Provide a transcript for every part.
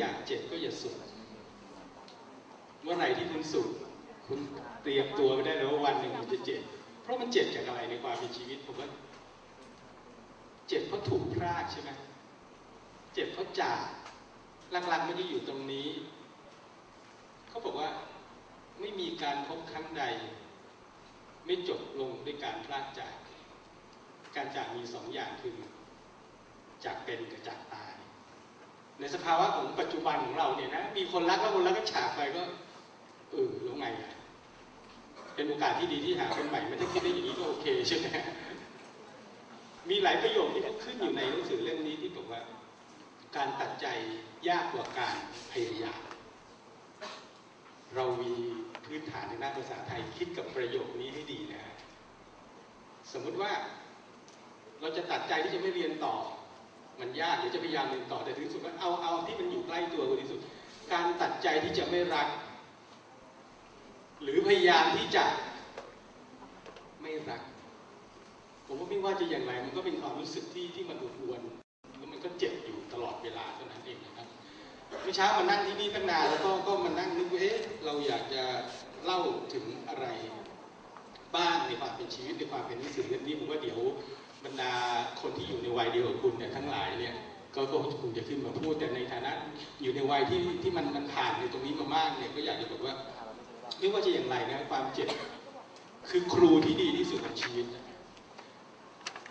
อยากเจ็บก็อย่าสุดเมื่อไหร่ที่คุณสุดคุณเตรียมตัวไว้ได้แล้วว่าวันหนึ่งคุณจะเจ็บ เพราะมันเจ็บจากอะไรในความเป็นชีวิตผมว่าเจ็บเพราะถูกพรากใช่ไหมเจ็บเพราะจากหลักๆไม่ได้อยู่ตรงนี้ เขาบอกว่าไม่มีการพบครั้งใด ไม่จบลงด้วยการพลากจาก การจากมีสองอย่างคือจากเป็นกับจากตาย ในสภาวะของปัจจุบันของเราเนี่ยนะมีคนรักแล้วคนรักก็ฉากไปก็เออแล้วไงเป็นโอกาสที่ดีที่หาคนใหม่ไม่ได้คิดได้อย่างนี้ก็โอเคใช่ไหมมีหลายประโยคที่ขึ้นอยู่ในหนังสือเล่มนี้ที่บอกว่า การตัดใจยากกว่าการพยายามเรามีพื้นฐานในด้านภาษาไทยคิดกับประโยคนี้ให้ดีนะสมมุติว่า เราจะตัดใจที่จะไม่เรียนต่อ ยากเดี๋ยวจะพยายามเรียนต่อแต่ถึงสุดว่าเอาเอาที่มันอยู่ใกล้ตัวที่สุด การตัดใจที่จะไม่รัก หรือพยายามที่จะไม่รัก ผมว่าไม่ว่าจะอย่างไร มันก็เป็นความรู้สึกที่ที่มันอดวนแล้วมันก็เจ็บอยู่ตลอดเวลาเท่านั้นเองนะครับเมื่อเช้ามานั่งที่นี่ตั้งนานแล้วก็ก็มานั่งนึกว่าเอ๊ะเราอยากจะเล่าถึงอะไรบ้างในความเป็นชีวิตในความเป็นหนังสือเล่มนี้ผมว่าเดี๋ยว บรรดาคนที่อยู่ในวัยเดียวกับคุณเนี่ยทั้งหลายเนี่ยก็ก็คงจะขึ้นมาพูดแต่ในฐานะอยู่ในวัยที่ที่มันมันผ่านในตรงนี้มามากเนี่ยก็อยากจะบอกว่าไม่ว่าจะอย่างไรนะความเจ็บคือครูที่ดีที่สุดของชีวิต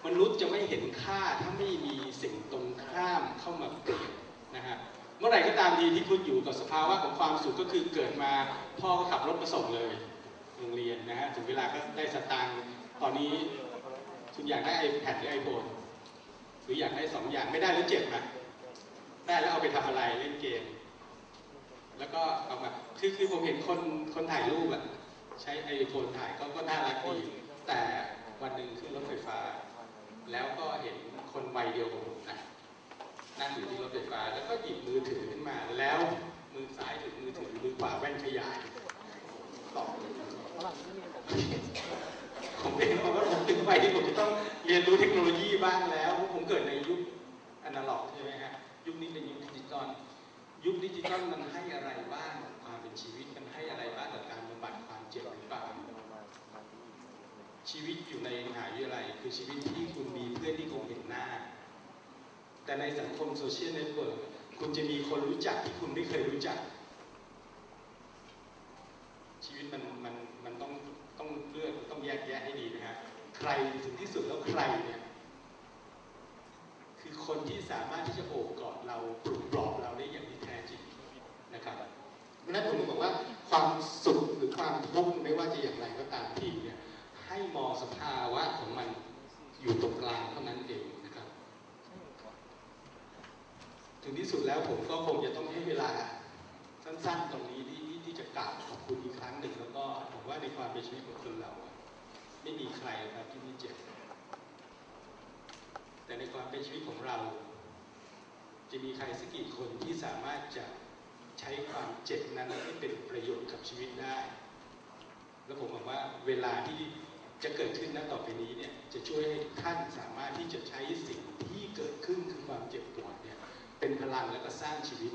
มนุษย์จะไม่เห็นค่าถ้าไม่มีสิ่งตรงข้ามเข้ามาเปลี่ยนนะฮะเมื่อไหร่ก็ตามทีที่คุณอยู่กับสภาวะของความสุขก็คือเกิดมาพ่อก็ขับรถมาส่งเลยโรงเรียนนะฮะถึงเวลาก็ได้สตางค์ตอนนี้ อยากได้ไอแพดหรือไอโฟนหรืออยากได้สองอย่างไม่ได้แล้วเจ็บนะได้แล้วเอาไปทำอะไรเล่นเกม แล้วก็เอามาคือคือผมเห็นคนคนถ่ายรูปอะใช้ไอโฟนถ่ายก็ก็น่ารักดีแต่วันหนึ่งขึ้นรถไฟฟ้า แล้วก็เห็นคนวัยเดียวกับผมนะนั่งอยู่ที่รถไฟฟ้า แล้วก็หยิบมือถือขึ้นมา แล้วมือซ้ายถือมือถือมือขวาแว่นขยายต่อ ผมเองเพราะว่าผมถึงวัยที่ผมจะต้องเรียนรู้เทคโนโลยีบ้างแล้วเพราะผมเกิดในยุคอนาล็อกใช่ไหมฮะยุคนี้เป็นยุคดิจิตอลยุคดิจิตอลมันให้อะไรบ้างความเป็นชีวิตมันให้อะไรบ้างกับการบำบัดความเจ็บหรือเปล่าชีวิตอยู่ในมหาวิทยาลัยคือชีวิตที่คุณมีเพื่อนที่คงเห็นหน้า แต่ในสังคมโซเชียลเน็ตเวิร์กคุณจะมีคนรู้จักที่คุณไม่เคยรู้จัก ชีวิตมันมันมันต้องต้องเลือกต้องแยกแยะให้ดีนะฮะ ใครถึงที่สุดแล้วใครเนี่ยคือคนที่สามารถที่จะโอบกอดเราปลุกปลอบเราได้อย่างที่แท้จริงนะครับเพราะนั้นผมบอกว่าความสุขหรือความทุกข์ไม่ว่าจะอย่างไรก็ตามทีเนี่ยให้มองสภาวะของมันอยู่ตรงกลางเท่านั้นเองนะครับ ถึงที่สุดแล้วผมก็คงจะต้องให้เวลาสั้นๆตรงนี้ที่ที่จะกล่าวขอบคุณอีกครั้งหนึ่งแล้วก็ผมว่าในความเป็นชีวิตของคนเรา ไม่มีใครครับที่ไม่เจ็บ แต่ในความเป็นชีวิตของเรา จะมีใครสักกี่คนที่สามารถจะใช้ความเจ็บนั้นให้เป็นประโยชน์กับชีวิตได้ แล้วผมบอกว่าเวลาที่จะเกิดขึ้นนั้นต่อไปนี้เนี่ยจะช่วยให้ท่านสามารถที่จะใช้สิ่งที่เกิดขึ้นคือความเจ็บปวดเนี่ยเป็นพลังแล้วก็สร้างชีวิต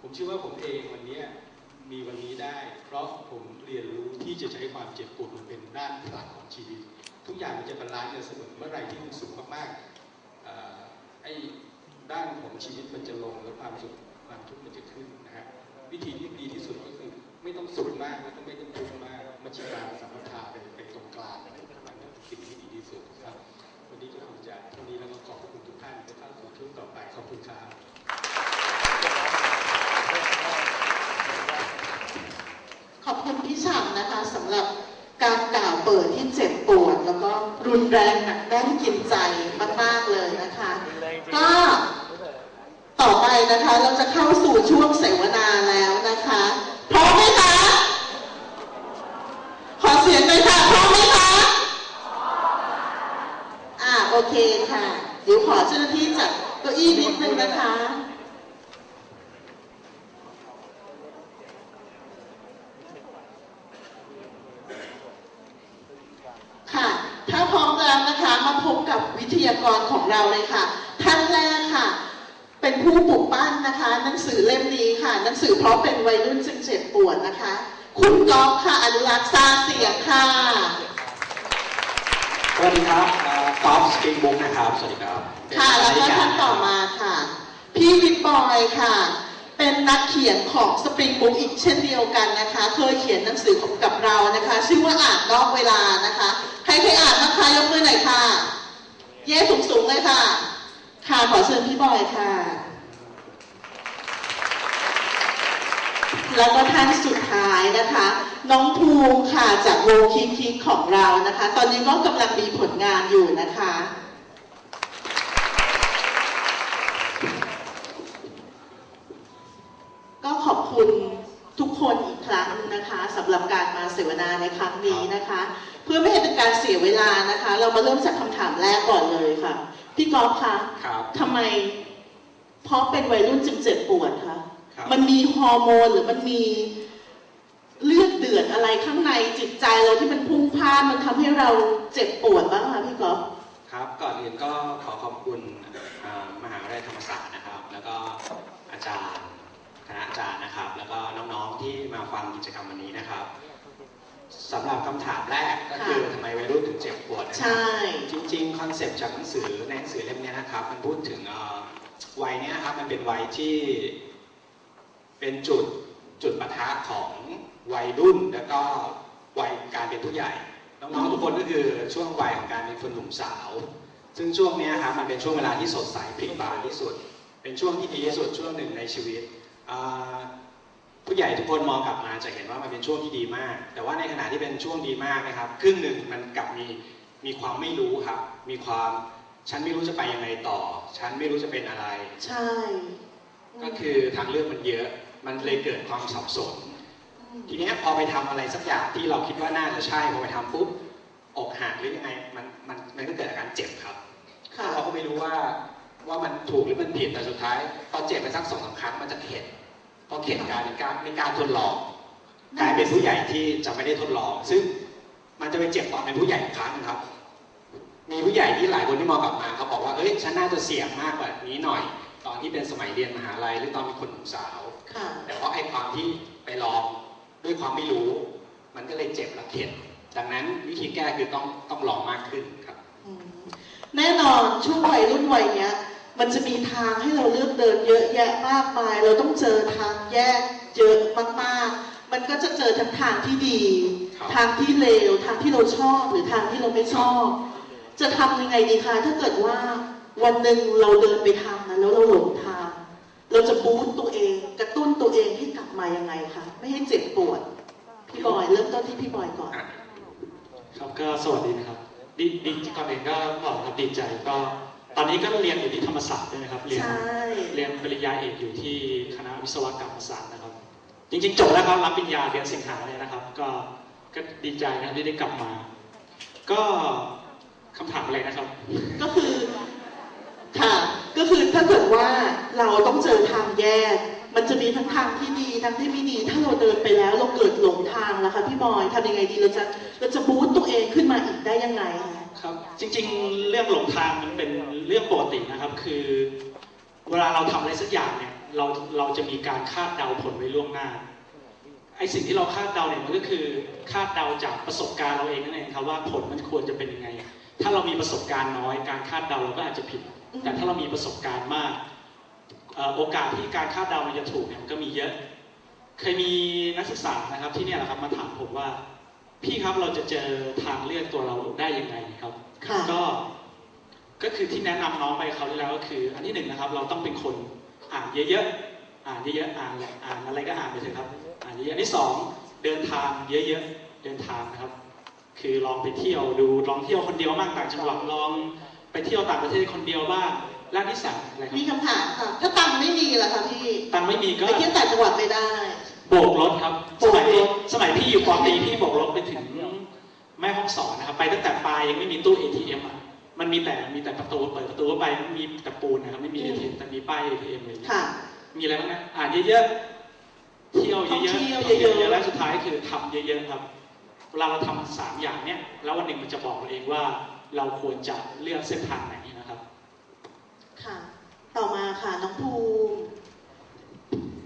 ผมเชื่อว่าผมเองวันนี้มีวันนี้ได้ เพราะผมเรียนรู้ที่ จะใช้ความเจ็บปวดมันเป็นด้านพลังของชีวิต ทุกอย่างมันจะบาลานซ์กันเสมอเมื่อไหร่ที่มันสุขมากๆไอ้ด้านของชีวิตมันจะลงแล้วความสุขความทุกข์มันจะขึ้นนะฮะวิธีที่ดีที่สุดก็คือไม่ต้องสุขมากแล้วก็ไม่ต้องทุกข์มากมัชฌิมาสัมปทาเป็นเป็นตรงกลางอะไรประมาณนั้นสิ่งที่ดีที่สุดครับวันนี้ก็คงจะเท่านี้แล้วก็ขอบคุณทุกท่านที่เข้าสู่ช่วงต่อไปขอบคุณครับ ขอบ คุณพี่ฉ่ำนะคะสำหรับการกล่าวเปิดที่เจ็บปวด แล้วก็รุนแรงหนักแน่นกินใจมากๆเลยนะคะ ก็ต่อไปนะคะเราจะเข้าสู่ช่วงเสวนาแล้วนะคะพร้อมไหมคะขอเสียงเลยค่ะพร้อมไหมคะอ่าโอเคค่ะ เดี๋ยวขอเจ้าหน้าที่จัดเก้าอี้นิดนึงนะคะค่ะ ถ้าพร้อมแล้วนะคะ มาพบ กับวิทยากรของเราเลยค่ะ ท่านแรกค่ะเปเป็นผู้ปลุกปั้นนะคะ หนังสือเล่มนี้ค่ะ หนังสือเพราะเป็นวัยรุ่นจึงเจ็บปวดนะคะ คุณก๊อฟค่ะอนุรักษ์ซาเสียงค่ะสวัสดีครับกอล์ฟสปริงบุ๊กนะครับ สวัสดีครับ ค่ะ แล้วก็ท่านต่อมาค่ะ พี่วิทบอยค่ะ เป็นนักเขียนของสปริงบุ๊กอีกเช่นเดียวกันนะคะ เคยเขียนหนังสือกับเรานะคะ ชื่อว่าอ่านนอกเวลา สูงเลยค่ะ ค่ะขอเชิญพี่บอยค่ะ แล้วก็ท่านสุดท้ายนะคะ น้องภูมิค่ะจากวงคิกคิกของเรานะคะ ตอนนี้ก็กำลังมีผลงานอยู่นะคะก็ขอบคุณทุกคนอีกครั้งนะคะสำหรับการมาเสวนาในครั้งนี้นะคะ สียเวลานะคะ เรามาเริ่มจากคำถามแรกก่อนเลยค่ะ พี่กอล์ฟคะครับ ทำไม เพราะเป็นวัยรุ่นจึงเจ็บปวดคะครับ มันมีฮอร์โมนหรือมันมีเลือดเดือดอะไรข้างในจิตใจเราที่มันพุ่งพล่านมันทำให้เราเจ็บปวดบ้างคะพี่กอล์ฟ ครับก่อนอื่นก็ขอขอบคุณอ่ามหาวิทยาลัยธรรมศาสตร์นะครับ แล้วก็อาจารย์คณะอาจารย์นะครับ แล้วก็น้องๆที่มาฟังกิจกรรมวันนี้นะครับ สำหรับคำถามแรกก็คือทำไมวัยรุ่นถึงเจ็บปวดนะครับใช่จริงๆคอนเซปต์จากหนังสือในหนังสือเล่มเนี้ยนะครับ มันพูดถึงเอ่อวัยเนี้ยครับมันเป็นวัยที่ เป็นจุดจุดปะทะของวัยรุ่น แล้วก็วัยการเป็นผู้ใหญ่น้องๆทุกคนก็คือช่วงวัยของการเป็นคนหนุ่มสาว ซึ่งช่วงเนี้ยครับมันเป็นช่วงเวลาที่สดใสพริกบานที่สุด เป็นช่วงที่ดีที่สุดช่วงหนึ่งในชีวิตอ่า ผู้ใหญ่ทุกคนมองกลับมาจะเห็นว่ามันเป็นช่วงที่ดีมาก แต่ว่าในขณะที่เป็นช่วงดีมากนะครับ ครึ่งหนึ่งมันกลับมีมีความไม่รู้ครับ มีความฉันไม่รู้จะไปยังไงต่อ ฉันไม่รู้จะเป็นอะไร ใช่ ก็คือทางเลือกมันเยอะ มันเลยเกิดความสับสน ทีเนี้ยพอไปทำอะไรสักอย่างที่เราคิดว่าน่าจะใช่พอไปทำปุ๊บอกหักหรือยังไงมันมันมันก็เกิดอาการเจ็บครับค่ะเราก็ไม่รู้ว่าว่ามันถูกหรือมันผิดแต่สุดท้ายพอเจ็บไปสักสองสามครั้งมันจะเข็ด พอเข็ดกลายเป็นการเป็นการทดลองกลายเป็นผู้ใหญ่ที่จะไม่ได้ทดลอง ซึ่งมันจะไปเจ็บตอนเป็นผู้ใหญ่อีกครั้งหนึ่งครับ มีผู้ใหญ่ที่หลายคนที่มองกลับมาเขาบอกว่าเอ้ยฉันน่าจะเสี่ยงมากกว่านี้หน่อย ตอนที่เป็นสมัยเรียนมหาลัยหรือตอนเป็นคนหนุ่มสาวค่ะแต่เพราะไอ้ความที่ไปลองด้วยความไม่รู้ มันก็เลยเจ็บและเข็ดดังนั้นวิธีแก้คือต้องต้องลองมากขึ้นครับอืมแน่นอนช่วงวัยรุ่นวัยเนี้ย มันจะมีทางให้เราเลือกเดินเยอะแยะมากมาย เราต้องเจอทางแยกเยอะมากๆ มันก็จะเจอทั้งทางที่ดีครับทางที่เลว ทางที่เราชอบหรือทางที่เราไม่ชอบ จะทำยังไงดีคะถ้าเกิดว่าวันหนึ่งเราเดินไปทางนั้นแล้วเราหลงทาง เราจะบูสต์ตัวเองกระตุ้นตัวเองให้กลับมายังไงคะไม่ให้เจ็บปวด พี่บอยเริ่มต้นที่พี่บอยก่อน ครับก็สวัสดีนะครับดีดีก่อนอื่นก็บอกครับดีใจก็ ตอนนี้ก็เรียนอยู่ที่ธรรมศาสตร์ด้วยนะครับ เรียนใช่ เรียนปริญญาเอกอยู่ที่คณะวิศวกรรมศาสตร์นะครับ จริงๆจบแล้วครับรับปริญญาเดือนสิงหาเลยนะครับ ก็ก็ดีใจนะครับที่ได้กลับมา ก็คำถามอะไรนะครับ ก็คือ ค่ะ ก็คือถ้าเกิดว่าเราต้องเจอทางแยก มันจะมีทั้งทางที่ดีทางที่ไม่ดี ถ้าเราเดินไปแล้วเราเกิดหลงทางแล้วคะพี่บอยทำยังไงดีเราจะเราจะบูสต์ตัวเองขึ้นมาอีกได้ยังไงคะครับ จริง ๆ เรื่องหลงทางมันเป็นเรื่องปกตินะครับ คือเวลาเราทำอะไรสักอย่างเนี่ยเราเราจะมีการคาดเดาผลไว้ล่วงหน้าไอสิ่งที่เราคาดเดาเนี่ยมันก็คือคาดเดาจากประสบการณ์เราเองนั่นเองครับว่าผลมันควรจะเป็นยังไง ถ้าเรามีประสบการณ์น้อย การคาดเดาเราก็อาจจะผิด แต่ถ้าเรามีประสบการณ์มากโอกาสที่การคาดเดามันจะถูกเนี่ยมันก็มีเยอะ เคยมีนักศึกษานะครับที่เนี่ยแหละครับมาถามผมว่า พี่ครับเราจะเจอทางเลือกตัวเราได้ยังไงครับ ก็ก็คือที่แนะนำน้องไปเขาวที่แล้วก็คือ อันที่หนึ่งนะครับ เราต้องเป็นคนอ่านเยอะๆอ่านเยอะๆอ่านอ่านอะไรก็อ่านไปเถอะครับ อ่านเยอะๆอันที่สองเดินทางเยอะๆเดินทางนะครับ คือลองไปเที่ยวดูลองเที่ยวคนเดียวบ้างต่างจังหวัดลองไปเที่ยวต่างประเทศคนเดียวบ้างและอันที่สามอะไรครัมีบคำถามค่ะถ้าตังค์ไม่มีล่ะคะพี่ตังค์ไม่มีก็ไปเที่ยวต่างจังหวัดไม่ได้โบกรถครับโบสกรถมัยสมัยพี่อยู่ปอตรีพี่โบกรถไปถึง แม่ห้องสอนนะครับ ไปตั้งแต่ปลายยังไม่มีตู้ ATM อะมันมีแต่มีแต่ประตูเปิดประตูเข้าไปมันมีแต่ปูนนะครับไม่มี ATM แต่มีป้าย ATM เลยค่ะ มีอะไรบ้างนะอ่านเยอะๆเที่ยวเยอะๆท่องเที่ยวท่งเยอะๆและสุดท้ายคือทำเยอะๆครับเวลาเราทำสามอย่างเนี้ยแล้ววันหนึ่งมันจะบอกเราเองว่าเราควรจะเลือกเส้นทางไหนนะครับ ค่ะ ต่อมาค่ะน้องภูมิ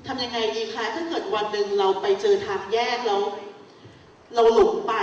ทำยังไงดีคะถ้าเกิดวันหนึ่งเราไปเจอทางแยกแล้ว เราหลงไป